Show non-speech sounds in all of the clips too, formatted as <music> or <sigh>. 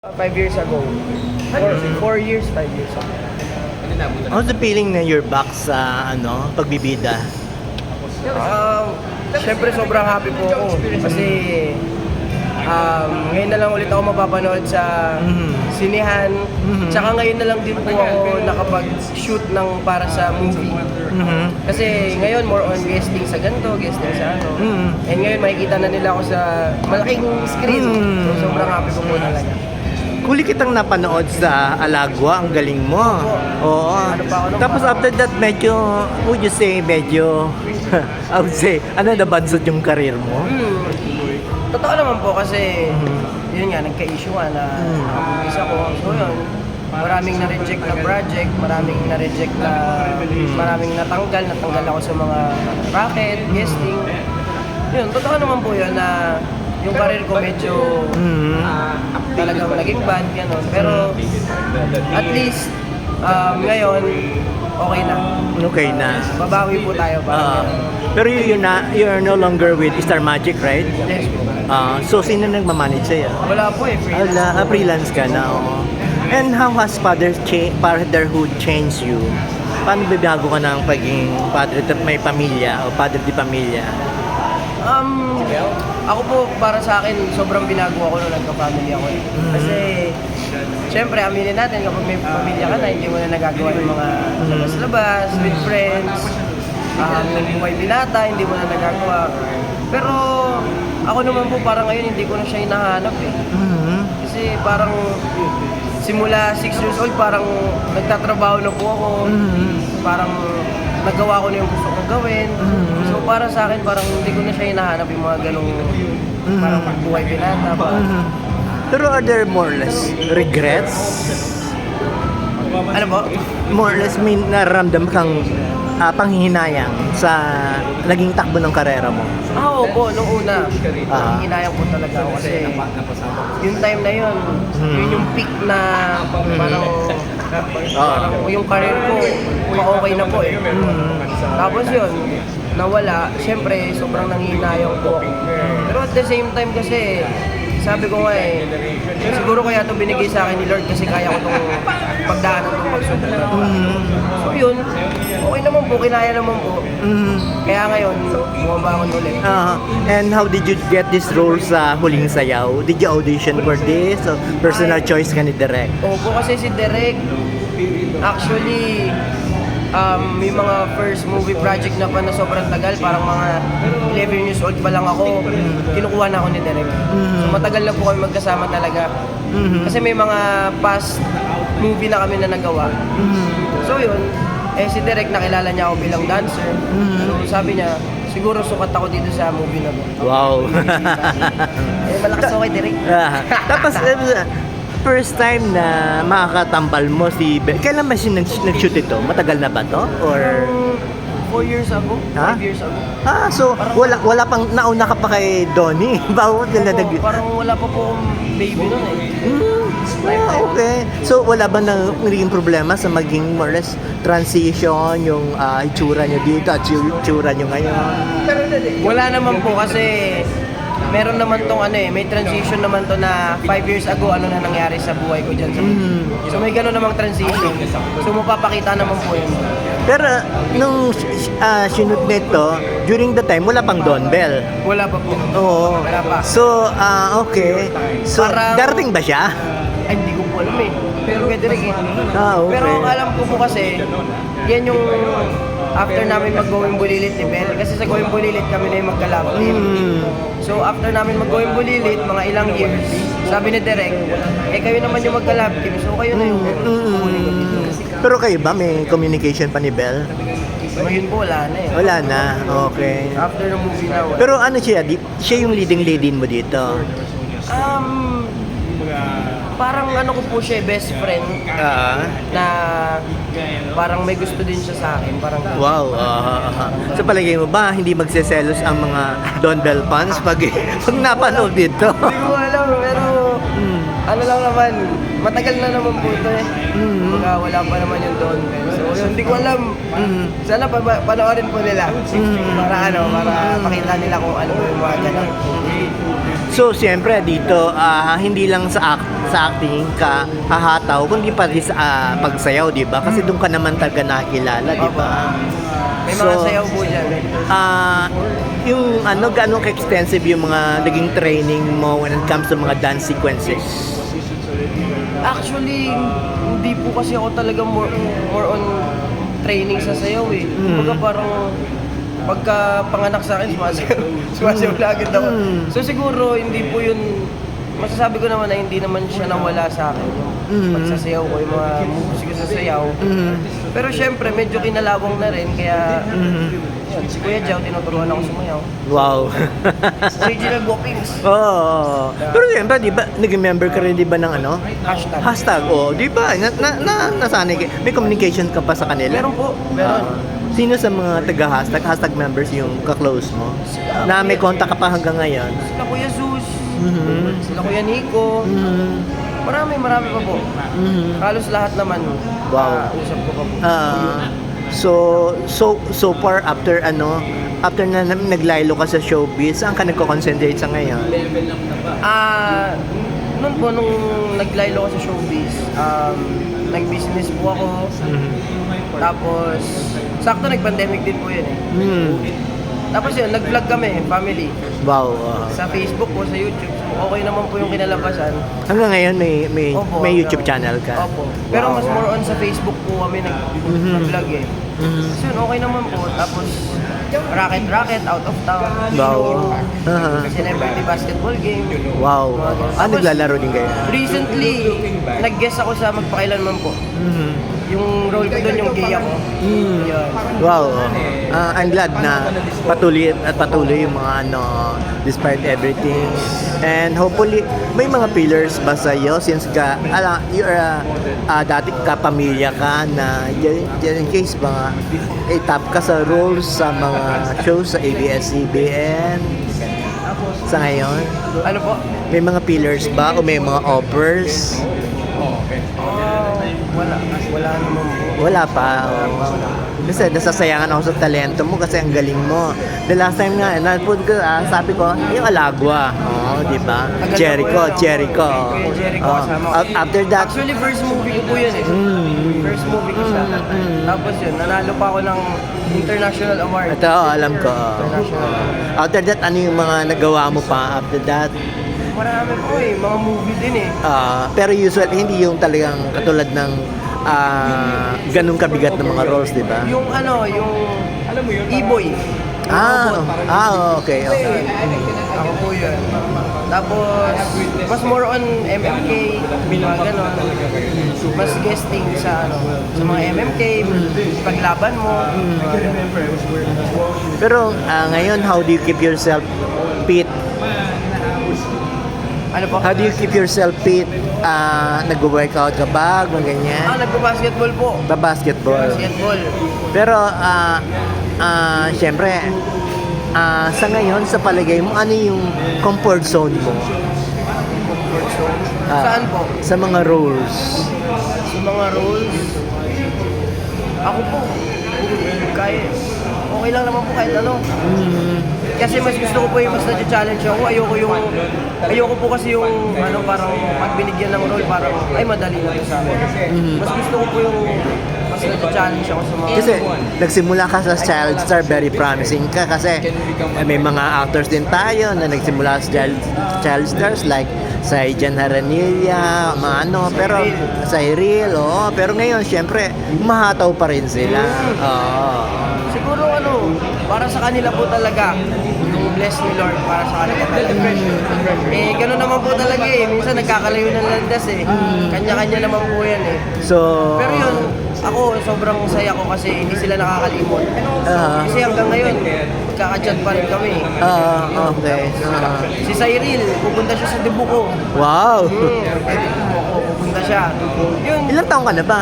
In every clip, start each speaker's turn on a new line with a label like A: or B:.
A: Five years ago. Four, four years, five years ago.
B: How's the feeling na you're back sa ano, pagbibida?
A: Um, Siyempre sobrang happy po ako kasi um, ngayon na lang ulit ako mapapanood sa
B: Mhm.
A: sinihan.
B: Mhm.
A: Tsaka ngayon na lang din po ako nakapag-shoot ng para sa movie.
B: Mhm.
A: Kasi ngayon more on guesting sa ganito, guesting sa ano.
B: Mhm.
A: And ngayon makikita na nila ako sa malaking screen.
B: Mhm.
A: So sobrang happy po po talaga.
B: Huli kitang napanood sa Alagwa, ang galing mo. Oo. Tapos after that, medyo, would you say, medyo, <laughs> I would say, ano, nabansot yung karir mo?
A: Hmm. Totoo naman po kasi
B: Mhm.
A: yun nga, nagka-issue nga na
B: Mhm.
A: ang buwis ako. So yun, maraming na-reject na project, maraming na-reject na, maraming natanggal, natanggal ako sa mga racket, guesting. Yun, totoo naman po yun na yung karir ko medyo
B: Mhm.
A: Naging bad, gano'n. Pero at least um, ngayon, okay na.
B: Okay na.
A: Babawi po tayo
B: Ah,
A: para
B: pero you, you're, na, you're no longer with Star Magic, right?
A: Yes po.
B: Ah, so, sino nagmamanage sa'yo?
A: Wala po eh, freelance.
B: Ala, ah, freelance ka na, oo. And how has father cha- fatherhood changed you? Paano bibago ka ng pagiging padre at may pamilya o padre di pamilya?
A: Um, ako po, para sa akin, sobrang binago ako nung nagka-family ako eh. Kasi, syempre, aminin natin, kapag may pamilya ka na, hindi mo na nagagawa yung mga labas-labas, with friends, um, buhay binata, hindi mo na nagagawa. Pero, ako naman po, parang ngayon, hindi ko na siya hinahanap eh.
B: Mhm.
A: Kasi parang, simula 6 years old, parang nagtatrabaho na po ako.
B: Mhm.
A: Parang, nagawa ko na yung gusto kong gawin.
B: Mhm.
A: So para sa akin, parang hindi ko na siya hinahanap yung mga ganong parang buhay binata pa.
B: Mhm. Pero are there more or less regrets?
A: Ano po?
B: More or less may nararamdam kang ah, panghihinayang sa naging takbo ng karera mo?
A: Ah, opo, nung una,
B: Ah.
A: hinayang ko talaga ako kasi yung time na yun,
B: Hmm.
A: yun yung peak na parang yung career ko, ma-okay na po eh. Tapos yun, nawala, syempre sobrang nanghihinayang po ako. Pero at the same time kasi, sabi ko nga eh, siguro kaya ito binigay sa akin ni Lord kasi kaya ko itong pagdaanan pagsubok na to. So yun, okay naman po, kinaya naman po.
B: Mhm.
A: Kaya ngayon, bumabangon ulit.
B: Ah, and how did you get this role sa Huling Sayaw? Did you audition for this? O personal choice ka ni Direk?
A: Opo kasi si Derek, actually, um, may mga first movie project na pa na sobrang tagal, parang mga 11 years old pa lang ako, kinukuha na ako ni Derek. So matagal na po kami magkasama talaga.
B: Mhm.
A: Kasi may mga past movie na kami na nagawa. So yun, eh si Derek nakilala niya ako bilang dancer. So sabi niya, siguro sukat ako dito sa movie na to.
B: Wow. <laughs>
A: Eh malakas ako kay Derek. <laughs>
B: Tapos, eh, first time na makakatampal mo si Be- Kailan ba siya nag- nag-shoot ito? Matagal na ba to? Or...
A: 4 years ago, 5
B: Ha?
A: years ago.
B: Ah, so wala wala pang nauna ka pa kay Donnie. <laughs> Ka na nag...
A: Opo, parang wala pa po akong baby nun eh.
B: Hmm, ah, okay. So wala ba nang naging problema sa maging more or less transition, yung ah, itsura nyo dito at yung itsura nyo ngayon?
A: Wala naman po kasi meron naman tong ano eh, may transition naman to na 5 years ago ano na nangyari sa buhay ko dyan sa
B: Mhm.
A: So may gano'n namang transition. So mapapakita naman po yun.
B: Pero nung uh, sinut nito, during the time, wala pang Don Bell.
A: Wala pa po.
B: Oo.
A: Wala pa.
B: So, ah okay. So,
A: Parang-
B: darating ba siya?
A: Ay, hindi ko po alam eh. Pero eh.
B: Ah, okay.
A: Pero alam ko po kasi, yan yung after namin mag-going bulilit ni Bel. Kasi sa going bulilit kami na yung magkalab team.
B: Mm.
A: So after namin mag-going bulilit, mga ilang years, sabi ni Derek, eh kayo naman yung magkalab team, so kayo na yung
B: Mm. Pero kayo ba, may communication pa ni Bell?
A: Ngayon po wala na eh.
B: Wala na. Okay.
A: After the movie na wala.
B: Pero ano siya? Di, siya yung leading lady mo dito.
A: Um, parang ano ko po siya, eh, best friend
B: Ah.
A: na parang may gusto din siya sa akin. Parang
B: Wow. ah, ah, ah. Sa palagay mo ba, hindi magseselos ang mga Don Bell fans pag, <laughs> pag napanood dito?
A: Hindi ko alam, pero
B: Mm.
A: ano lang naman, matagal na naman po ito eh.
B: Mm.
A: Mga wala pa naman yung Bell. So yun, hindi ko alam.
B: Mm.
A: Sana pa panoorin po nila.
B: Mm.
A: Para ano, para makita nila kung ano yung mga ganun.
B: So, siyempre dito, ah, hindi lang sa act, sa acting ka hahataw, kundi pati sa ah, pagsayaw, di ba? Kasi doon ka naman talaga nakilala, di ba?
A: May
B: So,
A: mga sayaw po dyan.
B: Ah, yung ano, gaano ka-extensive yung mga naging training mo when it comes to mga dance sequences?
A: Actually, hindi po kasi ako talaga more, more on training sa sayaw eh.
B: Mm.
A: Kumbaga parang pagka panganak sa akin, sumasayaw. <laughs> sumasayaw na agad ako.
B: Mm.
A: So siguro, hindi po yun, masasabi ko naman na hindi naman siya nawala sa akin. Yung
B: Mm.
A: pagsasayaw ko, yung mga moves ko sa sayaw.
B: Mhm.
A: Pero syempre, medyo kinalawang na rin, kaya
B: Mhm.
A: yun, si Kuya Jao, tinuturuan ako sumayaw.
B: Wow.
A: Original Whoppings. <laughs>
B: Oo. Pero siyempre, di ba, nag-member ka rin, di ba, ng ano?
A: Hashtag.
B: Hashtag, oh, di ba? Na, na, na, nasanay ka. May communication ka pa sa kanila?
A: Meron po, meron.
B: Ah. sino sa mga taga-hashtag, hashtag members yung kaklose mo? Na may contact ka pa hanggang ngayon?
A: Sila Kuya Zeus,
B: Mhm.
A: sila Kuya Nico,
B: Mhm.
A: marami, marami pa po.
B: Mhm.
A: Halos lahat naman.
B: Wow.
A: ah, usap ko pa po.
B: Ah, so, so, so far after ano, after na na- naglaylo ka sa showbiz, saan ka nagko-concentrate sa ngayon?
A: Ah, noon po, nung naglaylo ko sa showbiz, um, nag-business po ako. Tapos, sakto nag-pandemic din po yun eh.
B: Hmm.
A: Tapos yun, nag-vlog kami, family.
B: Wow. ah.
A: Sa Facebook po, sa YouTube. So, okay naman po yung kinalabasan.
B: Hanggang ngayon may may,
A: Opo,
B: may
A: hanggang-
B: YouTube channel ka.
A: Opo. Pero
B: Wow.
A: mas more on sa Facebook po kami nag-
B: Mhm.
A: nag-vlog eh.
B: Mhm.
A: So yun, okay naman po. Tapos, Rocket Rocket, out of town.
B: Wow. Aha.
A: Celebrity basketball game.
B: Wow. Ah, naglalaro din kayo?
A: Recently, nag-guest ako sa Magpakailanman po.
B: Mhm.
A: Yung role ko doon, yung gay ako.
B: Mm.
A: Yun.
B: Wow. Ah, I'm glad na patuloy at patuloy yung mga ano despite everything. And hopefully may mga pillars ba sa iyo since ka ala you're a ah, dati ka pamilya ka na in case mga itap ka sa roles sa mga shows sa ABS-CBN sa ngayon
A: Ano po?
B: may mga pillars ba o may mga offers
A: Ah, wala. Wala naman po.
B: Wala pa. oo. Kasi nasasayangan ako sa talento mo kasi ang galing mo. The last time nga, napod ko, ah, sabi ko, yung Alagwa. Oo, di ba? Jericho. Jericho.
A: Jericho.
B: Af- After that,
A: Actually, first movie ko po yun eh.
B: mm,
A: First movie ko siya.
B: Mm, mm.
A: Tapos yun, nanalo pa ako ng international award.
B: ito, oh, alam ko.
A: International.
B: After that, ano yung mga nagawa mo pa after that?
A: Marami po eh, mga movie din eh.
B: Ah, pero usually, hindi yung talagang katulad ng ah, ganung kabigat ng mga roles, di ba?
A: Yung ano, yung E-boy.
B: Ah, ah, okay, okay.
A: Ako po yun. Tapos, mas more on MMK, mga ganon. Mas guesting sa ano, sa mga MMK, paglaban mo. ganon.
B: Pero ah, ngayon, how do you keep yourself fit?
A: Ano po?
B: How do you keep yourself fit? Ah, nag-workout ka ba? Mga ganyan?
A: Ah, nagpo-basketball po.
B: Ba basketball?
A: Basketball.
B: Pero, ah, ah, syempre, ah, sa ngayon, sa palagay mo, ano yung comfort zone mo? Ah,
A: Saan po?
B: Sa mga roles.
A: Sa mga roles. Ako po. Kaya, okay lang naman po kahit ano.
B: Mm,
A: Kasi mas gusto ko po yung mas na-challenge ako. Ayoko yung, ayoko po kasi yung, ano, parang pag binigyan ng role, parang, ay, madali na to sa akin. Mas gusto ko po yung, mas na-challenge ako sa mga...
B: Kasi nagsimula ka sa child star, very promising ka kasi eh, may mga actors din tayo na nagsimula sa child, child stars like sa Jan Haranilla, mga ano, pero sa Iril, oo. Pero ngayon, syempre, mahataw pa rin sila. Oo.
A: Para sa kanila po talaga, yung bless ni Lord para sa kanila talaga. Eh, gano'n naman po talaga eh. Minsan nagkakalayo ng landas eh. Kanya-kanya naman po yan eh.
B: So,
A: Pero yun, ako sobrang saya ko kasi hindi sila nakakalimot.
B: Ah.
A: Kasi hanggang ngayon, magkakachat pa rin kami.
B: ah, okay. Ah.
A: Si Cyril, pupunta siya sa debut ko.
B: wow.
A: Hmm, ako, pupunta siya. Yun,
B: Ilang taong ka na ba?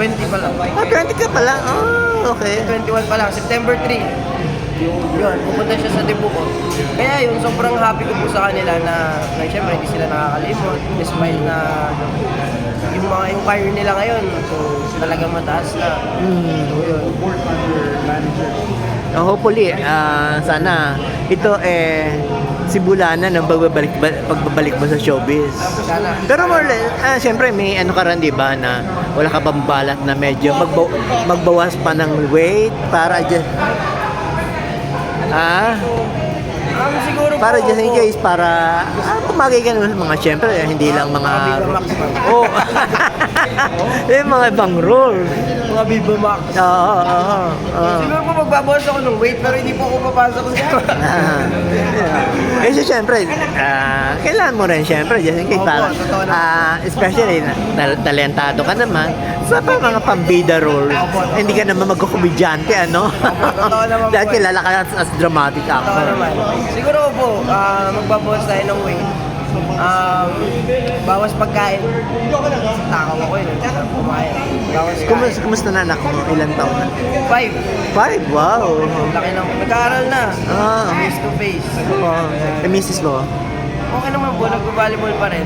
A: 20 pa lang.
B: Ah, 20 ka pala. Ah, okay.
A: 21 pa lang, September 3. Yun, pupunta siya sa debut ko. Kaya yun, sobrang happy ko po sa kanila na, na syempre hindi sila nakakalimot. Despite na yung mga yung career nila ngayon, so talagang mataas na.
B: Mm.
A: So yun.
B: uh, hopefully, ah, sana ito eh simula na ng pagbabalik, pagbabalik mo sa showbiz.
A: Sana.
B: Pero more or less, ah, siyempre may ano ka rin, di ba, na wala ka bang balat na medyo magbaw- magbawas pa ng weight para just, ah,
A: Um, siguro
B: para just in case, para, ah, pumagay ka naman sa mga, siyempre, eh, hindi lang mga,
A: ba?
B: oh, yung <laughs> mga ibang rules.
A: Mga Viva Max.
B: Oo, oo, oo.
A: Siguro po magbabawas ako ng weight pero hindi po ako papasok sa
B: Ah, <laughs> Kasi syempre, ah, kailangan mo rin syempre, just in case,
A: Opo,
B: para,
A: totoo naman.
B: ah, especially, na, tal- talentado ka naman, sa pa- mga pambida roles, hindi ka naman magkukumidyante, ano?
A: totoo naman <laughs>
B: Dahil
A: po.
B: kilala ka as, as dramatic
A: Totoo
B: actor.
A: naman. Siguro po, ah, magbabawas tayo ng weight. Um, bawas pagkain. Takaw ako yun. Kumain. Bawas kain.
B: kumusta na anak mo? Ilang taon na?
A: Five.
B: Five, wow.
A: Laki ng nag-aaral na.
B: Ah.
A: Face to face.
B: Wow. Eh, misis mo?
A: Okay naman po, nag-volleyball pa rin.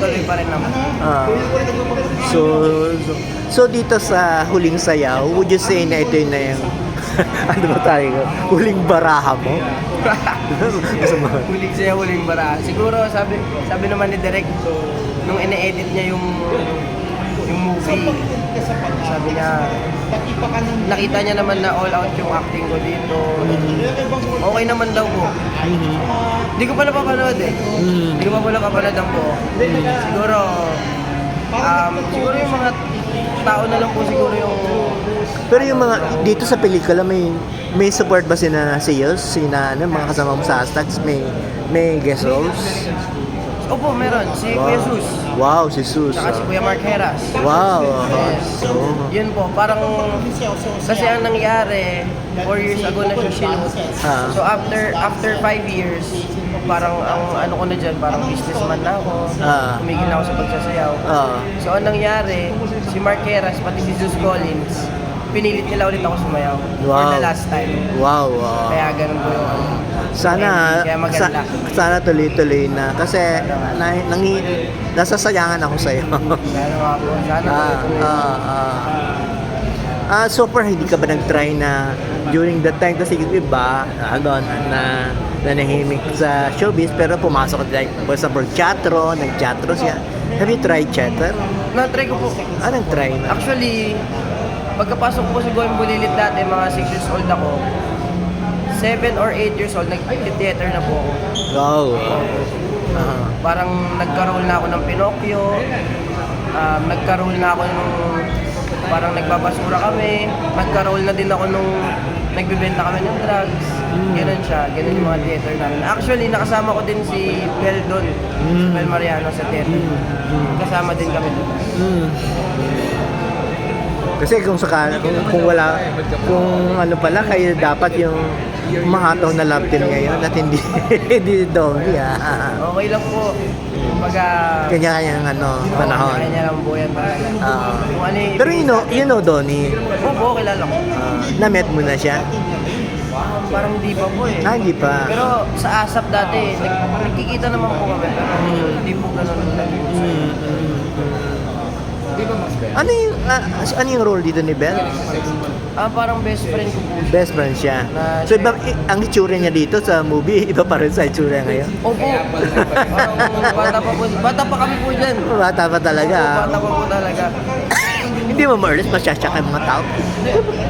A: Tuloy pa rin naman.
B: Ah. so, so, so dito sa huling sayaw, would you say na ito na yung <laughs> ano ba tayo? Huling baraha mo?
A: Huling siya, huling bara. Siguro, sabi sabi naman ni Direk, nung ine-edit niya yung yung movie, sabi niya, nakita niya naman na all out yung acting ko dito. Okay naman daw po. Hindi ko pa napapanood eh. Hindi ko pa pala kapanood ang buo. Siguro, um, siguro yung mga tao na lang po siguro yung
B: Pero yung mga, dito sa pelikula, may may support ba sina sales? Sina, ano, mga kasama mo sa hashtags? May, may guest roles?
A: Opo, meron. Si Kuya Sus.
B: Wow, si Sus.
A: Saka si Kuya Mark Heras.
B: Wow.
A: Yes.
B: So,
A: Yun po, parang kasi ang nangyari, 4 years ago na siya sinut.
B: Ah.
A: So after after 5 years, parang ang ano ko na dyan, parang businessman na ako.
B: Ah.
A: Tumigil na ako sa pagsasayaw.
B: ah,
A: So ang nangyari, si Mark Heras, pati si Zeus Collins, pinilit nila ulit ako sumayaw. For
B: Wow.
A: the last time.
B: wow. wow.
A: Kaya ganun po yung ano.
B: Sana
A: Kaya maganda.
B: sa- sana tuloy-tuloy na kasi na, nangi, nasasayangan ako sa iyo.
A: Kaya po, sana
B: ah, ah, ah. Ah, so far hindi ka ba nag-try na during that time kasi yung iba ano na nanahimik sa showbiz pero pumasok like sa teatro, nag-teatro siya. Have you tried theater?
A: Na-try ko po.
B: Ah, nag-try na.
A: Actually, pagkapasok ko sa Goyang Bulilit dati, mga 6 years old ako, 7 or 8 years old, nag-theater na po ako.
B: Wow. Ah.
A: Parang nagkaroon na ako ng Pinocchio, um, nagkaroon na ako nung parang nagbabasura kami, nagkaroon na din ako nung nagbibenta kami ng drugs. Ganun siya, ganun yung mga theater namin. Actually, nakasama ko din si Bel doon, si Bel Mariano sa theater. Kasama din kami doon.
B: Mm. Kasi kung sakala, kung, kung wala, kung ano pala, kayo dapat yung mahataw na love team ngayon at hindi, <laughs> hindi doggy ah.
A: Okay lang po. Kumbaga,
B: Kanya-kanyang ano, panahon.
A: Kanya lang po yan talaga.
B: Ah.
A: Kung ano yung...
B: Pero you know, you know Donnie,
A: Opo, kilala ko.
B: ah, na-met mo na siya.
A: Parang hindi pa po eh.
B: Ah, hindi pa.
A: Pero sa ASAP dati, nag, nagkikita naman po kami. Pero hindi po ganun naging
B: Mm, Ano yung, ah, ano yung role dito ni Belle?
A: Ah, parang best friend ko po.
B: Best friend siya.
A: Na-
B: So, iba, i- ang itsura niya dito sa movie, <laughs> iba pa rin sa itsura ngayon.
A: Opo. parang bata pa po. Bata pa kami po dyan.
B: Bata pa talaga. ah.
A: Bata pa po talaga. <coughs>
B: Hindi mo ma-realize, masyasyak ang mga tao.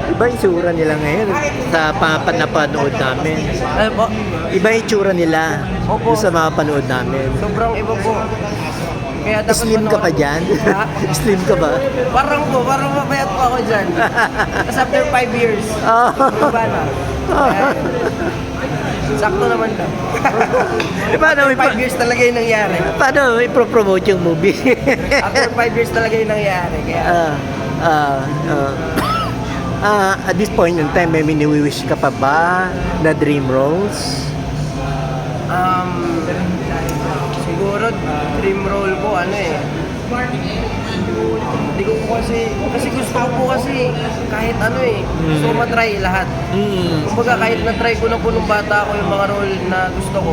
B: Iba yung itsura nila ngayon sa papan na panood namin.
A: Ano po?
B: Iba yung itsura nila
A: Opo.
B: yung sa mga panood namin.
A: Sobrang iba po. Kaya dapat
B: Slim ka pa dyan?
A: Ha? <laughs>
B: Slim ka ba?
A: Parang po, parang mapayat po ako dyan. <laughs> Tapos after 5 years,
B: Ah.
A: iba na. Kaya, <laughs> sakto naman daw.
B: Eh, paano,
A: After 5
B: ipa-
A: years talaga yung nangyari.
B: paano ipropromote yung movie?
A: After 5 years talaga yung nangyari. Kaya,
B: Ah, ah, ah. <coughs> Ah, at this point in time, may mini-wish ka pa ba na dream roles?
A: um, siguro dream role ko ano eh. Hindi ko po kasi, kasi gusto ko po kasi kahit ano eh. Gusto ko matry lahat.
B: Mm.
A: Kumbaga kahit na-try ko na po nung bata ako yung mga role na gusto ko,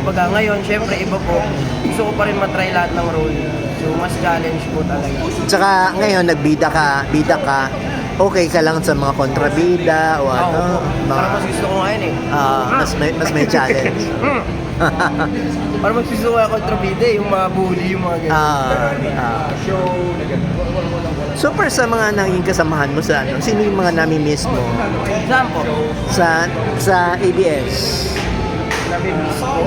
A: kumbaga ngayon, syempre iba po, gusto ko pa rin matry lahat ng role. So mas challenge po talaga.
B: Tsaka ngayon, nagbida ka, bida ka, okay ka lang sa mga kontrabida o ano,
A: Oo,
B: mga,
A: parang mas gusto ko ngayon eh.
B: ah, mas may mas may challenge. <laughs>
A: Hmm. Parang mas gusto ko yung mga bully, yung mga ganyan.
B: Ah, ah. Super sa mga naging kasamahan mo sa ano, sino yung mga nami-miss mo
A: Example,
B: sa sa ABS?
A: nami-miss ko.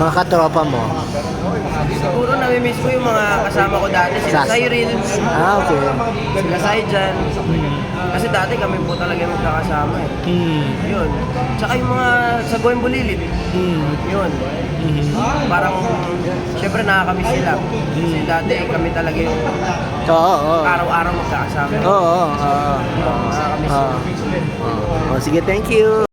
B: Mga katropa mo?
A: Siguro nami-miss ko yung mga kasama ko dati. Sila
B: Sas-
A: Cyril,
B: Ah, okay.
A: sila Saijan. Kasi dati kami po talaga yung magkakasama eh.
B: Hmm.
A: Yun. Tsaka yung mga sa Goyang Bulilit.
B: Hmm.
A: Yun.
B: Mhm.
A: Parang, syempre nakakamiss sila. Kasi dati kami talaga yung
B: Oo, oo.
A: araw-araw magkakasama.
B: Oo, oo. oo.
A: Nakakamiss
B: Oo. Oo. Oh, sige, thank you.